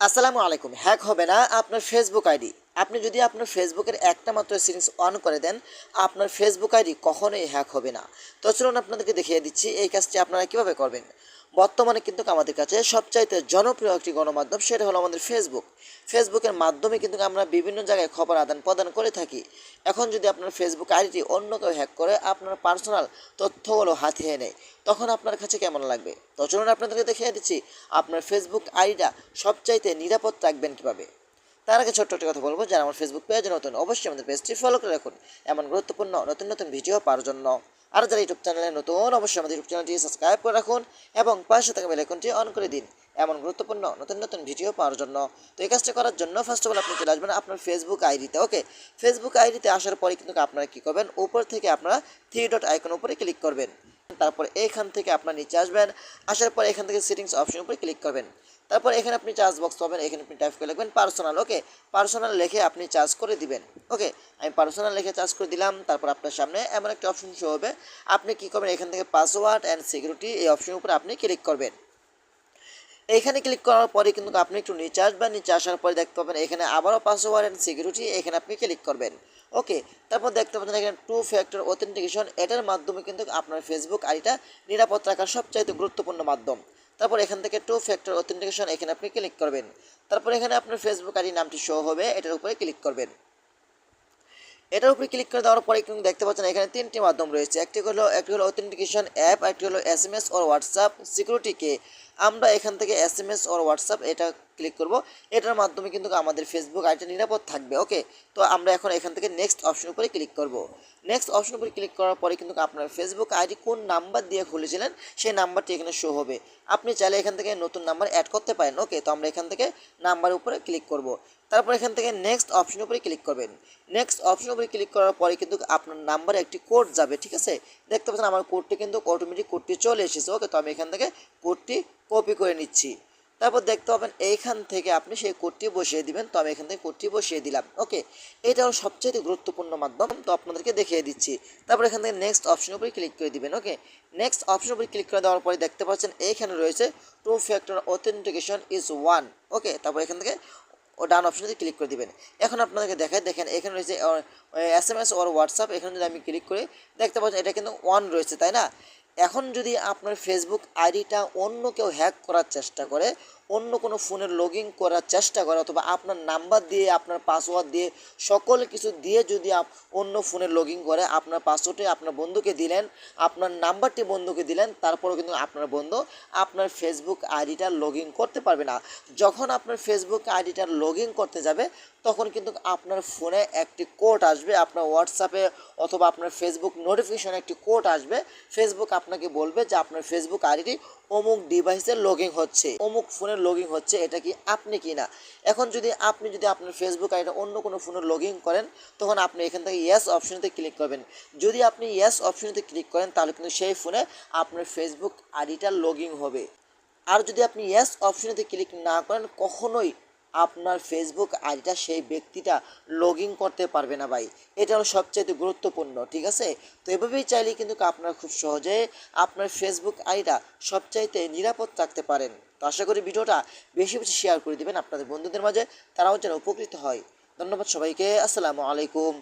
আসসালামু আলাইকুম। হ্যাক হবে না, আপনার ফেসবুক আইডি আপনি যদি আপনার ফেসবুকের একটা মাত্র সিরিজ অন করে দেন, আপনার ফেসবুক আইডি কখনোই হ্যাক হবে না। তো চলুন আপনাদেরকে দেখিয়ে দিচ্ছি এই কাজটি আপনারা কীভাবে করবেন। বর্তমানে কিন্তু আমাদের কাছে সবচাইতে জনপ্রিয় একটি গণমাধ্যম সেটা হলো আমাদের ফেসবুক ফেসবুকের মাধ্যমে কিন্তু আমরা বিভিন্ন জায়গায় খবর আদান প্রদান করে থাকি। এখন যদি আপনার ফেসবুক আইডিটি অন্য কেউ হ্যাক করে, আপনার পার্সোনাল তথ্যগুলো হাতিয়ে নেয়, তখন আপনার কাছে কেমন লাগবে? তো চলুন আপনাদেরকে দেখিয়ে দিচ্ছি, আপনার ফেসবুক আইডিটা সবচাইতে নিরাপদ রাখবেন কীভাবে? তার আগে ছোট্ট একটা কথা বলব, যারা আমার ফেসবুক পেজে নতুন, অবশ্যই আমাদের পেজটি ফলো করে রাখুন। এমন গুরুত্বপূর্ণ, নতুন নতুন ভিডিও পাওয়ার জন্য। আর যারা ইউটিউব চ্যানেলে নতুন, অবশ্যই আমাদের ইউটিউব চ্যানেলটি সাবস্ক্রাইব করে রাখুন এবং পাশে থাকা বেল আইকনটি অন করে দিন এমন গুরুত্বপূর্ণ নতুন নতুন ভিডিও পাওয়ার জন্য। তো এই কাজটা করার জন্য ফার্স্ট অফ অল আপনি চলে আসবেন আপনার ফেসবুক আইডিতে ওকে ফেসবুক আইডিতে আসার পরে কিন্তু আপনারা কী করবেন? উপর থেকে আপনারা থ্রি ডট আইকন উপরে ক্লিক করবেন। তারপর এখান থেকে আপনার নিচে আসবেন। আসার পর এখান থেকে সেটিংস অপশন উপরে ক্লিক করবেন। তারপর এখানে আপনি চার্জ বক্স পাবেন, এখানে আপনি টাইপ করে লিখবেন পার্সোনাল ওকে পার্সোনাল লিখে আপনি চার্জ করে দিবেন ওকে আমি পার্সোনাল লিখে চার্জ করে দিলাম, তারপর আপনার সামনে এমন একটা অপশন শো হবে। আপনি কী করবেন, এখান থেকে পাসওয়ার্ড অ্যান্ড সিকিউরিটি এই অপশনের উপরে আপনি ক্লিক করবেন। এখানে ক্লিক করার পরে কিন্তু আপনি একটু নিচে আসবেন নিচে আসার পরে দেখতে পাবেন, এখানে আবারও পাসওয়ার্ড অ্যান্ড সিকিউরিটি এখানে আপনি ক্লিক করবেন। ওকে তারপর দেখতে পাচ্ছেন এখানে টু ফ্যাক্টর অথেন্টিকেশন এটার মাধ্যমে কিন্তু আপনার ফেসবুক আইডিটা নিরাপদ রাখার সবচাইতে গুরুত্বপূর্ণ মাধ্যম। তারপর এখান থেকে টু ফ্যাক্টর অথেন্টিকেশন এখানে আপনি ক্লিক করবেন। তারপর এখানে আপনার ফেসবুক আইডি নামটি শো হবে, এটার উপরে ক্লিক করবেন। এটার উপরে ক্লিক করে দেওয়ার পরে কিন্তু দেখতে পাচ্ছেন এখানে তিনটি মাধ্যম রয়েছে, একটি হলো একটি হলো অথেন্টিকেশন অ্যাপ একটি হলো S M S or WhatsApp সিকিউরিটিকে আমরা এখান থেকে S M S or WhatsApp এটা ক্লিক করব। এটার মাধ্যমে কিন্তু আমাদের ফেসবুক আইডিটা নিরাপদ থাকবে ওকে তো আমরা এখন এখান থেকে নেক্সট অপশন উপরে ক্লিক করব। নেক্সট অপশন উপরে ক্লিক করার পরে কিন্তু আপনার ফেসবুক আইডি কোন নাম্বার দিয়ে খুলেছিলেন, সেই নাম্বারটি এখানে শো হবে। আপনি চাইলে এখান থেকে নতুন নাম্বার অ্যাড করতে পারেন ওকে তো আমরা এখান থেকে নাম্বারের উপরে ক্লিক করব। তারপর এখান থেকে নেক্সট অপশন উপরে ক্লিক করবেন। নেক্সট অপশন উপরে ক্লিক করার পরে কিন্তু আপনার নাম্বারে একটি কোড যাবে, ঠিক আছে? দেখতে পাচ্ছেন আমার কোডটি কিন্তু অটোমেটিক কোডটি চলে এসেছে ওকে তো আমি এখান থেকে কোডটি কপি করে নিচ্ছি। তারপর দেখতে পাবেন এইখান থেকে আপনি সেই কোডটি বসিয়ে দিবেন। তো আমি এখান থেকে কোডটি বসিয়ে দিলাম। ওকে, এটা হলো সবচেয়ে গুরুত্বপূর্ণ মাধ্যম। তো আপনাদেরকে দেখিয়ে দিচ্ছি। তারপর এখান থেকে নেক্সট অপশন উপরে ক্লিক করে দিবেন। ওকে নেক্সট অপশন উপরে ক্লিক করে দেওয়ার পরে দেখতে পাচ্ছেন এইখানে রয়েছে two factor authentication is one okay, তারপর এখান থেকে ও ডান অপশনে ক্লিক করে দিবেন। এখন আপনাদেরকে দেখায় দেখেন এখানে রয়েছে S M S or WhatsApp এখানে যদি আমি ক্লিক করে, দেখতে পাচ্ছেন এটা কিন্তু ওয়ান রয়েছে, তাই না? এখন যদি আপনার ফেসবুক আইডিটা অন্য কেউ হ্যাক করার চেষ্টা করে অন্য কোনো ফোনের লগ ইন করার চেষ্টা করে অথবা আপনার নাম্বার দিয়ে, আপনার পাসওয়ার্ড দিয়ে, সকল কিছু দিয়ে যদি অন্য ফোনে লগ ইন করে, আপনার পাসওয়ার্ডটি আপনার বন্ধুকে দিলেন, আপনার নাম্বারটি বন্ধুকে দিলেন, তারপরেও কিন্তু আপনার বন্ধু আপনার ফেসবুক আইডিটা লগ ইন করতে পারবে না। যখন আপনার ফেসবুক আইডিটা লগ ইন করতে যাবে, তখন কিন্তু আপনার ফোনে একটি কোড আসবে, আপনার হোয়াটসঅ্যাপে অথবা আপনার ফেসবুক নোটিফিকেশনে একটি কোড আসবে। ফেসবুক আপনাকে বলবে যে আপনার ফেসবুক আইডিটি অমুক ডিভাইসে লগিং হচ্ছে, অমুক ফোনে লগিং হচ্ছে, এটা কি আপনি কি না এখন যদি আপনি যদি আপনার ফেসবুক আইডিটা অন্য কোনো ফোনে লগিং করেন, তখন আপনি এখান থেকে ইয়েস অপশনেতে ক্লিক করবেন। যদি আপনি ইয়েস অপশনেতে ক্লিক করেন, তাহলে কিন্তু সেই ফোনে আপনার ফেসবুক আইডিটা লগ হবে। আর যদি আপনি ইয়েস অপশনেতে ক্লিক না করেন, কখনোই আপনার ফেসবুক আইডিটা সেই ব্যক্তিটা লগ ইন করতে পারবে না ভাই। এটা হলো সবচেয়ে গুরুত্বপূর্ণ, ঠিক আছে? তো এভাবেই চাইলে কিন্তু আপনার খুব সহজে আপনার ফেসবুক আইডিটা সবচাইতে নিরাপদ থাকতে পারেন। তো আশা করি ভিডিওটা বেশি বেশি শেয়ার করে দেবেন আপনাদের বন্ধুদের মাঝে, তারাও যেন উপকৃত হয়। ধন্যবাদ সবাইকে, আসসালামু আলাইকুম।